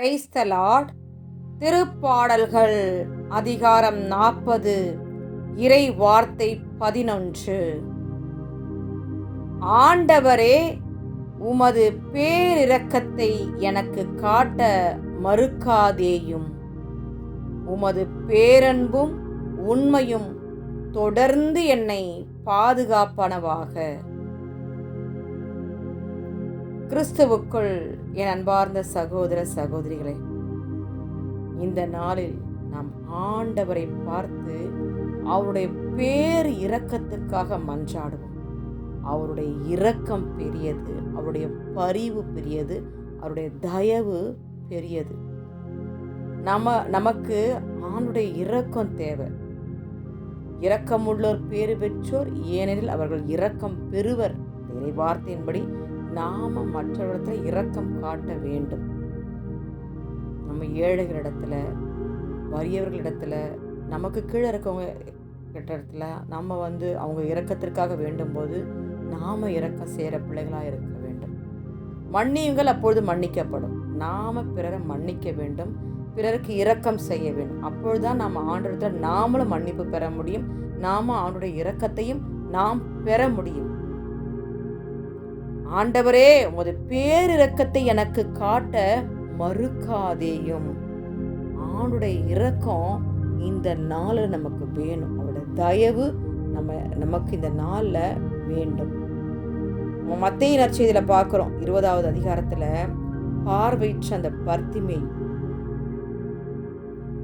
கிரைஸ்தலாட் திருப்பாடல்கள் அதிகாரம் நாற்பது இறை வார்த்தை பதினொன்று. ஆண்டவரே உமது பேரிரக்கத்தை எனக்கு காட்ட மறுக்காதேயும். உமது பேரன்பும் உண்மையும் தொடர்ந்து என்னை பாதுகாப்பனவாக. கிறிஸ்துவுக்குள் என் அன்பார்ந்த சகோதர சகோதரிகளே இந்த நாளில் நாம் ஆண்டவரை பார்த்து அவருடைய பேர் இரக்கத்துக்காக மன்றாடுவோம். அவருடைய இரக்கம் பெரியது அவருடைய பரிவு பெரியது அவருடைய தயவு பெரியது. நம்ம நமக்கு ஆணுடைய இரக்கம் தேவை. இரக்கமுள்ளோர் பேறு பெற்றோர் ஏனெனில் அவர்கள் இரக்கம் பெறுவர். இறை வார்த்தையின்படி நாம மற்றவரிடத்துல இரக்கம் காட்ட வேண்டும். நம்ம ஏழைகளிடத்துல வறியவர்களிடத்துல நமக்கு கீழே இருக்கவங்க கிட்ட இடத்துல நம்ம வந்து அவங்க இரக்கத்திற்காக வேண்டும்போது நாம இரக்கம் செய்கிற பிள்ளைகளாக இருக்க வேண்டும். மன்னியுங்கள் அப்பொழுது மன்னிக்கப்படும். நாம பிறரை மன்னிக்க வேண்டும். பிறருக்கு இரக்கம் செய்ய வேண்டும். அப்பொழுதுதான் நாம் ஆண்டோடத்தில் நாமளும் மன்னிப்பு பெற முடியும். நாம ஆண்டுடைய இரக்கத்தையும் நாம் பெற முடியும். ஆண்டவரே உமது பேரிரக்கத்தை எனக்கு காட்ட மறுக்காதேயும். ஆணுடைய இரக்கம் இந்த நாளில் நமக்கு வேணும். அவருடைய தயவு நம்ம நமக்கு இந்த நாளில் வேண்டும். நம்ம மத்திய நற்செய்தியில் பார்க்குறோம். இருபதாவது அதிகாரத்தில் பார்வையிற்ற அந்த பர்த்திமை.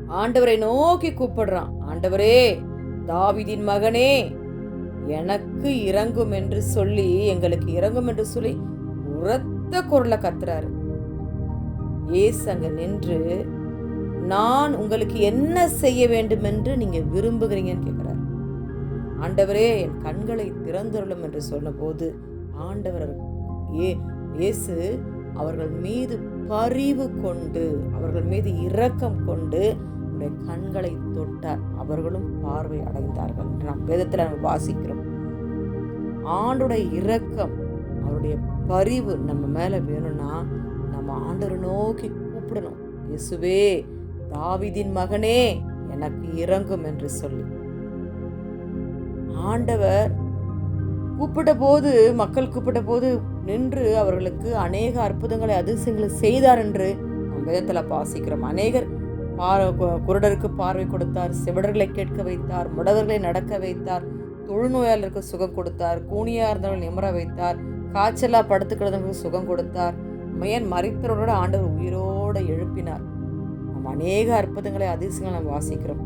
ஆண்டவரை நோக்கி கூப்பிடுறான். ஆண்டவரே தாவிதின் மகனே எனக்கு இறங்கும் என்று சொல்லி எங்களுக்கு இறங்கும் என்று சொல்லி உரத்த குரலை கத்துறாரு. ஏசு அங்க நின்று நான் உங்களுக்கு என்ன செய்ய வேண்டும் என்று நீங்க விரும்புகிறீங்கன்னு கேட்கிறார் ஆண்டவரே என் கண்களை திறந்துள்ளம் என்று சொன்னபோது ஆண்டவர் ஏ இயேசு அவர்கள் மீது பரிவு கொண்டு அவர்கள் மீது இரக்கம் கொண்டு அவருடைய கண்களை தொட்டார் அவர்களும் பார்வை அடைந்தார்கள் என்று நாம் வேதத்தில் நம்ம வாசிக்கிறோம். ஆண்டுடைய இரக்கம் அவருடைய பரிவு நம்ம மேலே வேணும்னா நம்ம ஆண்டரை நோக்கி கூப்பிடணும். இயேசுவே தாவிதின் மகனே எனக்கு இறங்கும் என்று சொல்லி. ஆண்டவர் கூப்பிட்ட போது மக்கள் கூப்பிட்ட போது நின்று அவர்களுக்கு அநேக அற்புதங்களை அதிசயங்களை செய்தார் என்று நம் வேதத்தில் வாசிக்கிறோம். அநேகர் பார் குருடருக்கு பார்வை கொடுத்தார் செவிடர்களை கேட்க வைத்தார் முடவர்களை நடக்க வைத்தார் தொழுநோயாளருக்கு சுகம் கொடுத்தார் கூனியா இருந்தவர்கள் நிமர வைத்தார் காய்ச்சலா படுத்துக்கிறவங்களுக்கு சுகம் கொடுத்தார். மேன் மறித்தவரோட ஆண்டவர் உயிரோடு எழுப்பினார். நம்ம அநேக அற்புதங்களை அதிசயங்களை நம்ம வாசிக்கிறோம்.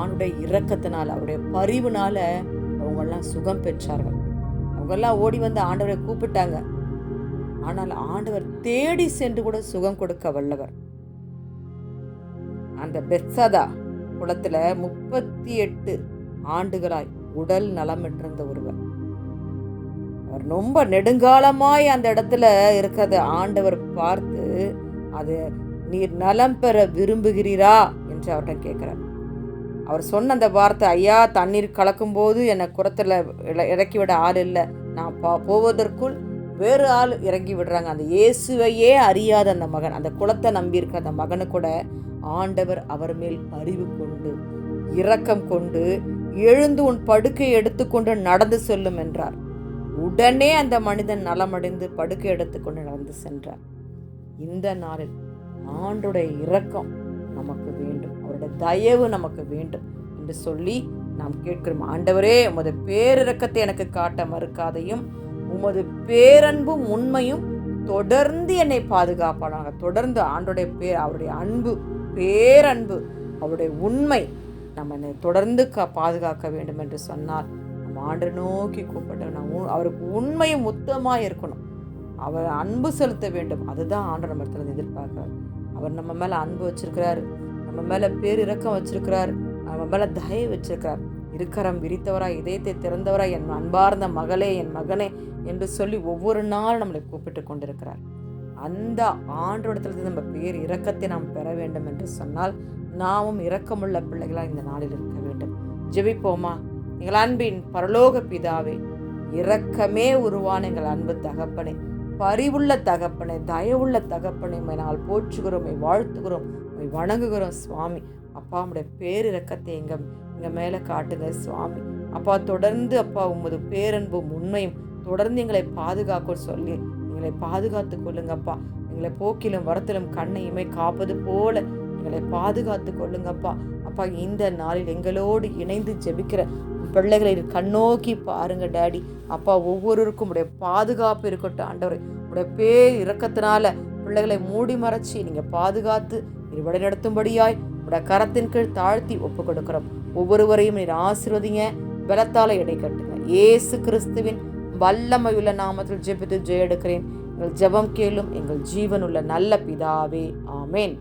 ஆண்டுடைய இரக்கத்தினால் அவருடைய பரிவுனால அவங்கெல்லாம் சுகம் பெற்றார்கள். அவங்கெல்லாம் ஓடி வந்து ஆண்டவரை கூப்பிட்டாங்க. ஆனால் ஆண்டவர் தேடி சென்று கூட சுகம் கொடுக்க வல்லவர். அந்த பெட்சதா குளத்தில் முப்பத்தி எட்டு ஆண்டுகளாய் உடல் நலமற்றிருந்த ஒருவர். அவர் ரொம்ப நெடுங்காலமாய் அந்த இடத்துல இருக்கிறத ஆண்டவர் பார்த்து அது நீர் நலம் பெற விரும்புகிறீரா? என்று அவர்கிட்ட கேட்குறார். அவர் சொன்ன அந்த வார்த்தை ஐயா தண்ணீர் கலக்கும்போது என்னை குரத்தில் இறக்கி விட ஆள் இல்லை. நான் பா போவதற்குள் வேறு ஆள் இறங்கி விடுறாங்க. அந்த இயேசுவையே அறியாத அந்த மகன் அந்த குளத்தை நம்பியிருக்க அந்த மகனு கூட ஆண்டவர் அவர் மேல் அறிவு கொண்டு இரக்கம் கொண்டு எழுந்து உன் படுக்கை எடுத்துக்கொண்டு நடந்து செல்லும் என்றார். உடனே அந்த மனிதன் நலமடைந்து படுக்கை எடுத்துக்கொண்டு நடந்து சென்றார். இந்த நாளில் ஆண்டுடைய இரக்கம் நமக்கு வேண்டும். அவருடைய தயவு நமக்கு வேண்டும் என்று சொல்லி நாம் கேட்கிறோம். ஆண்டவரே உமது பேரிரக்கத்தை எனக்கு காட்ட மறுக்காதையும் உமது பேரன்பும் உண்மையும் தொடர்ந்து என்னை பாதுகாப்பானாங்க தொடர்ந்து ஆண்டுடைய பேர் அவருடைய அன்பு பேரன்பு அவருடைய உண்மை நம்ம என்னை தொடர்ந்து க பாதுகாக்க வேண்டும் என்று சொன்னால் நம்ம ஆண்டு நோக்கி கூப்பிட்டு நம்ம அவருக்கு உண்மையும் முத்தமாக இருக்கணும். அவர் அன்பு செலுத்த வேண்டும். அதுதான் ஆண்டு நம்ம இடத்துல எதிர்பார்க்குறார் அவர் நம்ம மேலே அன்பு வச்சிருக்கிறார். நம்ம மேலே பேரிரக்கம் வச்சிருக்கிறார். நம்ம மேலே தயை வச்சிருக்கிறார். இருக்கரம் விரித்தவரா இதயத்தை திறந்தவரா என் அன்பார்ந்த மகளே என் மகனே என்று சொல்லி ஒவ்வொரு நாள் நம்மளை கூப்பிட்டு கொண்டிருக்கிறார். அந்த ஆண்டோடத்திலிருந்து நம்ம பேர் இரக்கத்தை நாம் பெற வேண்டும் என்று சொன்னால் நாமும் இரக்கமுள்ள பிள்ளைகளாக இந்த நாளில் இருக்க வேண்டும். ஜெபிப்போமா? எங்கள் அன்பின் பரலோக பிதாவே இரக்கமே உருவான எங்கள் அன்பு தகப்பனே பரிவுள்ள தகப்பனை தயவுள்ள தகப்பனை உம்மை நாங்கள் போற்றுகிறோம் வாழ்த்துகிறோம் உம்மை வணங்குகிறோம் சுவாமி. அப்பா உடைய பேரிரக்கத்தை எங்கள் எங்கள் மேலே காட்டுங்க சுவாமி. அப்பா தொடர்ந்து அப்பா உமது பேரன்பும் உண்மையும் தொடர்ந்து எங்களை பாதுகாக்க சொல்லி எங்களை பாதுகாத்து கொள்ளுங்கப்பா. எங்களை போக்கிலும் வரத்திலும் கண்ணையுமே காப்பது போல எங்களை பாதுகாத்து கொள்ளுங்கப்பா. அப்பா இந்த நாளில் எங்களோடு இணைந்து ஜெபிக்கிற பிள்ளைகளை கண்ணோக்கி பாருங்க டேடி. அப்பா ஒவ்வொருவருக்கும் உடைய பாதுகாப்பு இருக்கட்டும் ஆண்டவரே. உடைய பேர் இறக்கத்தினால பிள்ளைகளை மூடி மறைச்சி நீங்கள் பாதுகாத்து நீர் வழிநடத்தும்படியாய் உடைய கரத்தின் கீழ் தாழ்த்தி ஒப்பு கொடுக்குறோம் ஒவ்வொருவரையும் நீர் ஆசிர்வதிங்க பலத்தால எடை கட்டுங்க. ஏசு கிறிஸ்துவின் வல்லமையுள்ள நாமத்தில் ஜெபித்து ஜெய எடுக்கிறேன் எங்கள் ஜெபம் கேளும் எங்கள் ஜீவனுள்ள நல்ல பிதாவே. ஆமேன்.